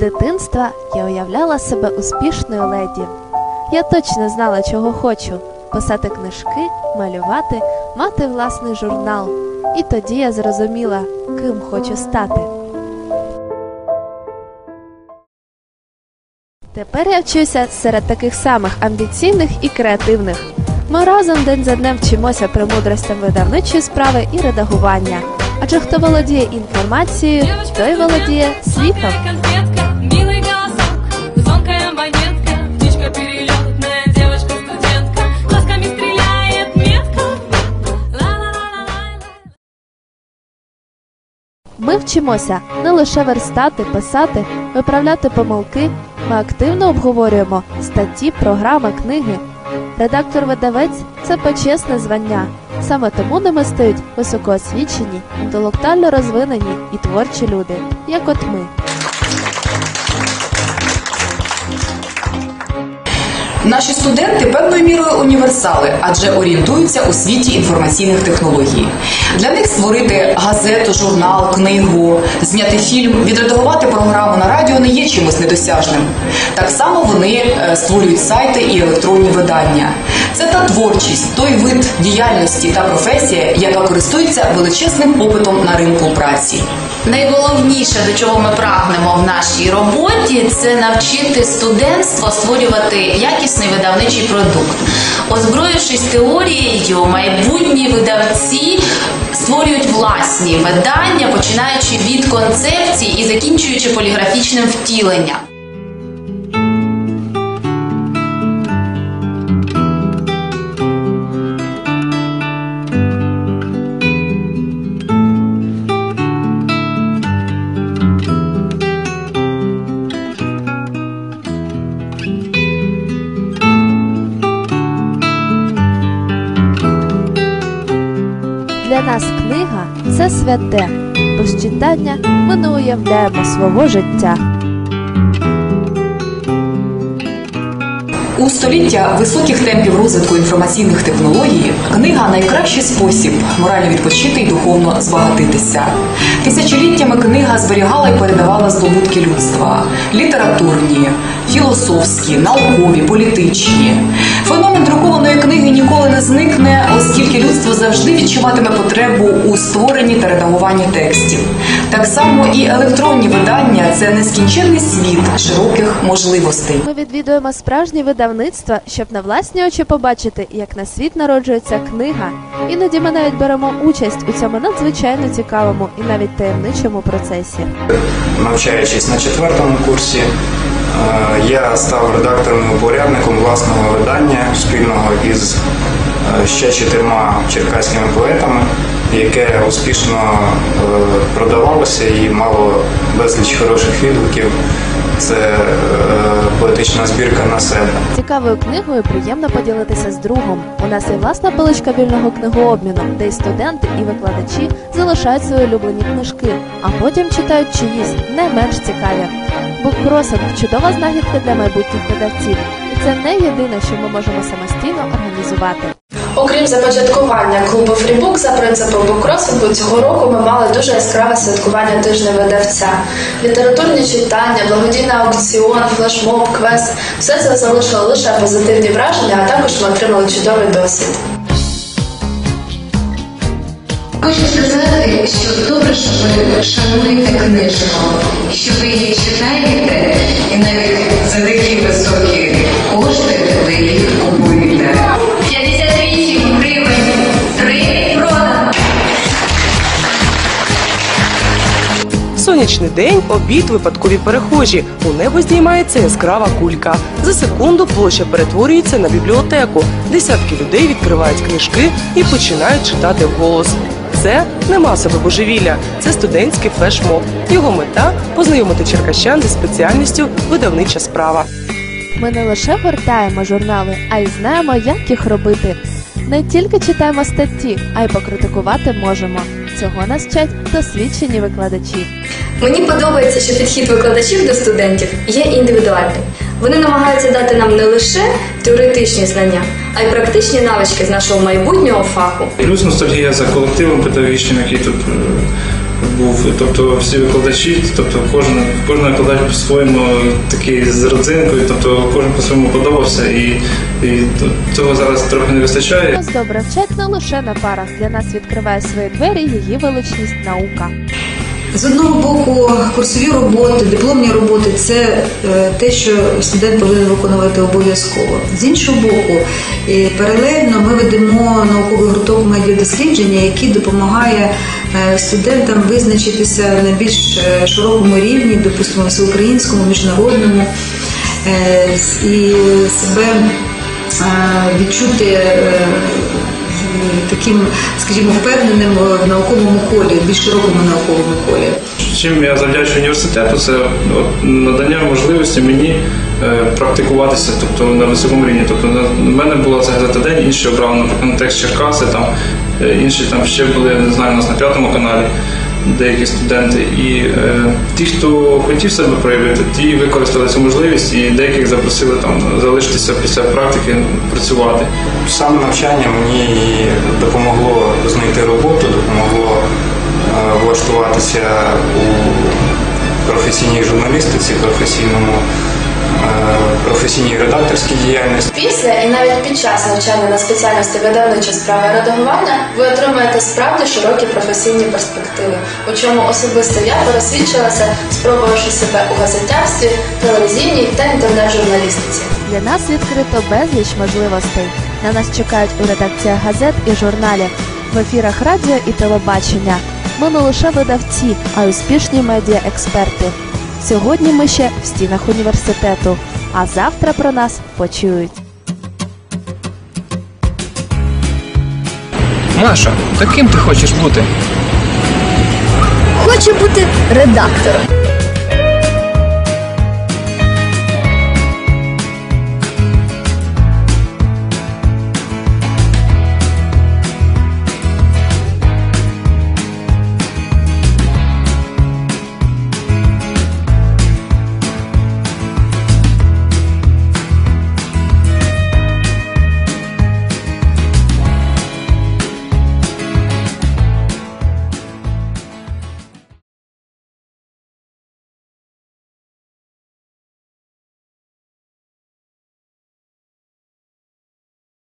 дитинства я уявляла себе успішною леді. Я точно знала, чого хочу: писати книжки, малювати, мати власний журнал. І тоді я зрозуміла, ким хочу стати. Тепер я вчуся серед таких самих амбіційних і креативних. Ми разом день за днем вчимося премудростям видавничої справи і редагування. Адже хто володіє інформацією, той володіє світом. Звонкая птичка перелетная, девочка-студентка, глазками стреляет метко. Ми вчимося не лише верстати, писати, виправляти помилки. Ми активно обговорюємо статті, програми, книги. Редактор-видавець це почесне звання. Саме тому ними стають високоосвічені, інтелектуально розвинені і творчі люди, як от ми. Наші студенти певною мірою універсали, адже орієнтуються у світі інформаційних технологій. Для них створити газету, журнал, книгу, зняти фільм, відредагувати програму на радіо не є чимось недосяжним. Так само вони е, створюють сайти і електронні видання. Це та творчість, той вид діяльності та професія, яка користується величезним попитом на ринку праці. Найголовніше, до чого ми прагнемо в нашій роботі, це навчити студентство створювати якісний видавничий продукт. Озброївшись теорією, майбутні видавці створюють власні видання, починаючи від концепцій і закінчуючи поліграфічним втіленням. Для нас книга це святе. Без читання ми не уявляємо свого життя. У століття високих темпів розвитку інформаційних технологій книга найкращий спосіб морально відпочити і духовно збагатитися. Тисячоліттями книга зберігала і передавала здобутки людства: літературні, філософські, наукові, політичні. Феномен друкованої книги ніколи не зникне, людство завжди відчуватиме потребу у створенні та редагуванні текстів. Так само і електронні видання це нескінченний світ широких можливостей. Ми відвідуємо справжні видавництва, щоб на власні очі побачити, як на світ народжується книга. Іноді ми навіть беремо участь у цьому надзвичайно цікавому і навіть таємничому процесі. навчаючись на четвертому курсі, я став редактором і упорядником власного видання спільного із е, ще чотирма черкаськими поетами, яке успішно е, продавалося і мало безліч хороших відгуків. Це е, поетична збірка на себе. Цікавою книгою приємно поділитися з другом. У нас є власна поличка вільного книгообміну, де і студенти, і викладачі залишають свої улюблені книжки, а потім читають чиїсь не менш цікаві. Буккросинг – чудова знахідка для майбутніх видавців, і це не єдине, що ми можемо самостійно організувати. Окрім започаткування клубу Фрібук за принципом буккросингу, цього року ми мали дуже яскраве святкування тижня видавця. Літературні читання, благодійний аукціон, флешмоб, квест все це залишило лише позитивні враження, а також ми отримали чудовий досвід. Хочу сказати, що добре, що ви шануєте книжку, що ви її читаєте, і навіть за такі високі кошти ви їх купуєте. 58 гривень, 3 продано. Сонячний день, обід, випадкові перехожі. У небо здіймається яскрава кулька. За секунду площа перетворюється на бібліотеку. Десятки людей відкривають книжки і починають читати вголос. Це не масове божевілля, це студентський флешмоб. Його мета познайомити черкащан зі спеціальністю видавнича справа. Ми не лише гортаємо журнали, а й знаємо, як їх робити. Не тільки читаємо статті, а й покритикувати можемо. Цього нас вчать досвідчені викладачі. Мені подобається, що підхід викладачів до студентів є індивідуальним. Вони намагаються дати нам не лише теоретичні знання, а й практичні навички з нашого майбутнього фаху. Плюс ностальгія за колективом педагогічним, який тут е, був. Тобто всі викладачі, тобто кожен, кожен викладач по-своєму такий з родзинкою, тобто кожен по-своєму подобався і, і цього зараз трохи не вистачає. Нас добре вчать не лише на парах. Для нас відкриває свої двері її величність наука. З одного боку, курсові роботи, дипломні роботи це е, те, що студент повинен виконувати обов'язково. З іншого боку, паралельно ми ведемо науковий гурток медіадослідження, який допомагає е, студентам визначитися на більш е, широкому рівні, допустимо, всеукраїнському, міжнародному і себе відчути. Таким, скажімо, впевненим в науковому колі, більш широкому науковому колі. Чим я завдячую університету, це надання можливості мені е, практикуватися, тобто на високому рівні. Тобто на мене була ця газета день, інші обрали, наприклад, текст Черкаси, там е, інші там ще були, не знаю, у нас на п'ятому каналі. Деякі студенти, і е, ті, хто хотів себе проявити, ті використали цю можливість, і деяких запросили там залишитися після практики працювати. Саме навчання мені допомогло знайти роботу, допомогло влаштуватися у професійній журналістиці, професійному е, професійній редакторській діяльності. Після і навіть під час навчання на спеціальності видавнича справа редагування ви отримаєте справді широкі професійні перспективи, у чому особисто я пересвідчилася, спробувавши себе у газетярстві, телевізійній та інтернет-журналістиці. Для нас відкрито безліч можливостей. На нас чекають у редакціях газет і журналів, в ефірах радіо і телебачення. Ми не лише видавці, а й успішні медіаексперти. Сьогодні ми ще в стінах університету, а завтра про нас почують. Маша, таким ти хочеш бути? Хочу бути редактором.